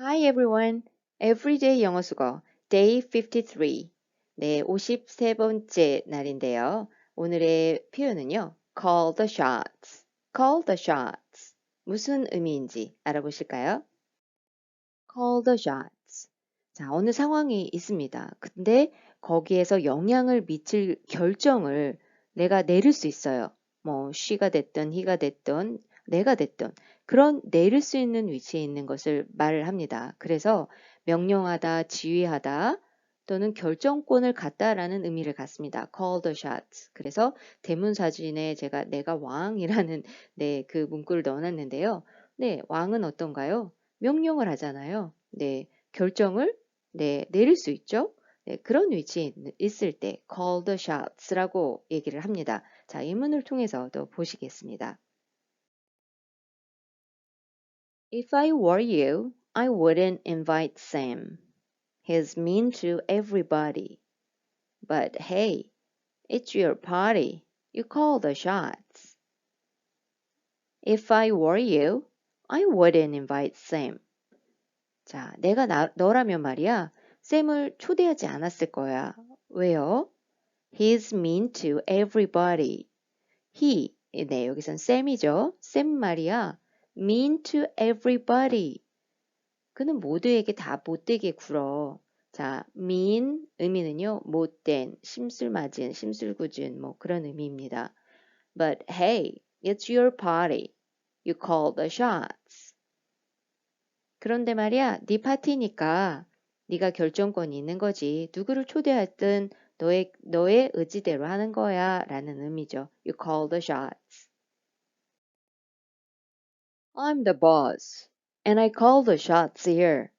Hi everyone. Everyday 영어 수거 Day 53. 네, 53번째 날인데요. 오늘의 표현은요. Call the shots. Call the shots. 무슨 의미인지 알아보실까요? Call the shots. 자, 어느 상황이 있습니다. 근데 거기에서 영향을 미칠 결정을 내가 내릴 수 있어요. 뭐 she가 됐든 he가 됐든 내가 됐든 그런 내릴 수 있는 위치에 있는 것을 말을 합니다. 그래서 명령하다, 지휘하다 또는 결정권을 갖다라는 의미를 갖습니다. call the shots. 그래서 대문 사진에 제가 내가 왕이라는 네, 그 문구를 넣어놨는데요. 네, 왕은 어떤가요? 명령을 하잖아요. 네, 결정을 네, 내릴 수 있죠. 네, 그런 위치에 있을 때 call the shots라고 얘기를 합니다. 자, 이 문을 통해서 또 보시겠습니다. If I were you, I wouldn't invite Sam. He's mean to everybody. But hey, it's your party. You call the shots. If I were you, I wouldn't invite Sam. 자, 내가 나, 너라면 말이야, 쌤을 초대하지 않았을 거야. 왜요? He's mean to everybody. He, 네, 여기선 쌤이죠. 쌤 말이야. Mean to everybody. 그는 모두에게 다 못되게 굴어. 자, mean 의미는요, 못된, 심술맞은, 심술궂은 뭐 그런 의미입니다. But hey, it's your party. You call the shots. 그런데 말이야, 네 파티니까 네가 결정권이 있는 거지. 누구를 초대했든 너의 너의 의지대로 하는 거야 라는 의미죠. You call the shots. I'm the boss, and I call the shots here.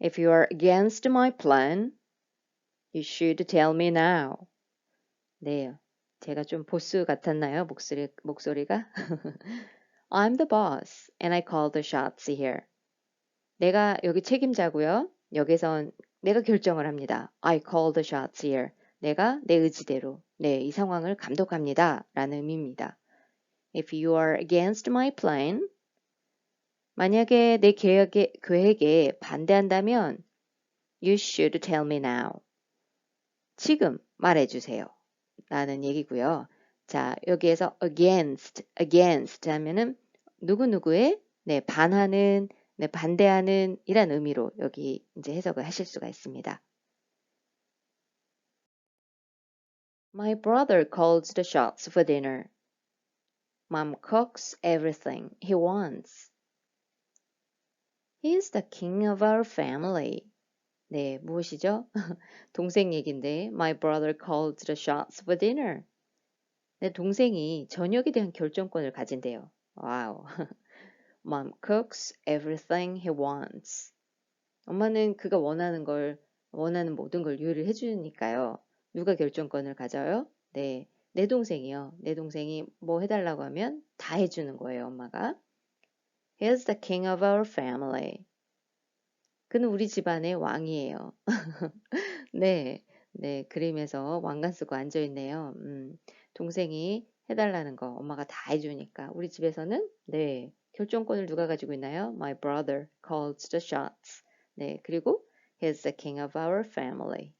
If you are against my plan, you should tell me now. 네, 제가 좀 보스 같았나요? 목소리, 목소리가? I'm the boss, and I call the shots here. 내가 여기 책임자고요. 여기선 내가 결정을 합니다. I call the shots here. 내가 내 의지대로, 네, 이 상황을 감독합니다. 라는 의미입니다. If you are against my plan, 만약에 내 계획에, 계획에 반대한다면 You should tell me now. 지금 말해주세요. 라는 얘기고요. 자, 여기에서 against, against 하면은 누구누구의 네, 반하는, 네, 반대하는 이란 의미로 여기 이제 해석을 하실 수가 있습니다. My brother calls the shots for dinner. Mom cooks everything he wants. He's the king of our family. 네, 무엇이죠? 동생 얘긴데 My brother called the shots for dinner. 내 동생이 저녁에 대한 결정권을 가진대요. 와우. Mom cooks everything he wants. 엄마는 그가 원하는 걸, 원하는 모든 걸 요리를 해주니까요. 누가 결정권을 가져요? 네, 내 동생이요. 내 동생이 뭐 해달라고 하면 다 해주는 거예요, 엄마가. He's the king of our family. 그는 우리 집안의 왕이에요. 네, 네, 그림에서 왕관 쓰고 앉아있네요. 음, 동생이 해달라는 거 엄마가 다 해주니까 우리 집에서는 네 결정권을 누가 가지고 있나요? My brother calls the shots. 네, 그리고 he's the king of our family.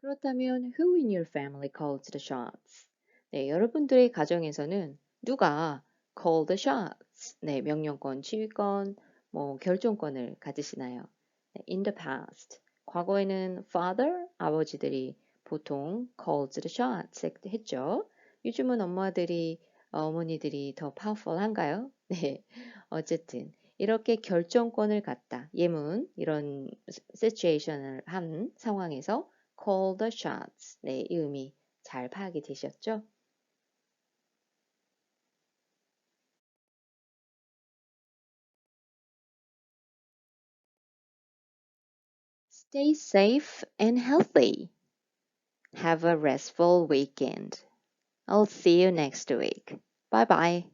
그렇다면 who in your family calls the shots? 네, 여러분들의 가정에서는 누가 call the shots? 네, 명령권, 지휘권, 뭐 결정권을 가지시나요? 네, in the past, 과거에는 father, 아버지들이 보통 calls the shots 했죠. 요즘은 엄마들이 어머니들이 더 파워풀한가요? 네, 어쨌든 이렇게 결정권을 갖다 예문 이런 시츄에이션을 한 상황에서 call the shots. 네, 이 의미 잘 파악이 되셨죠? Stay safe and healthy. Have a restful weekend. I'll see you next week. Bye bye.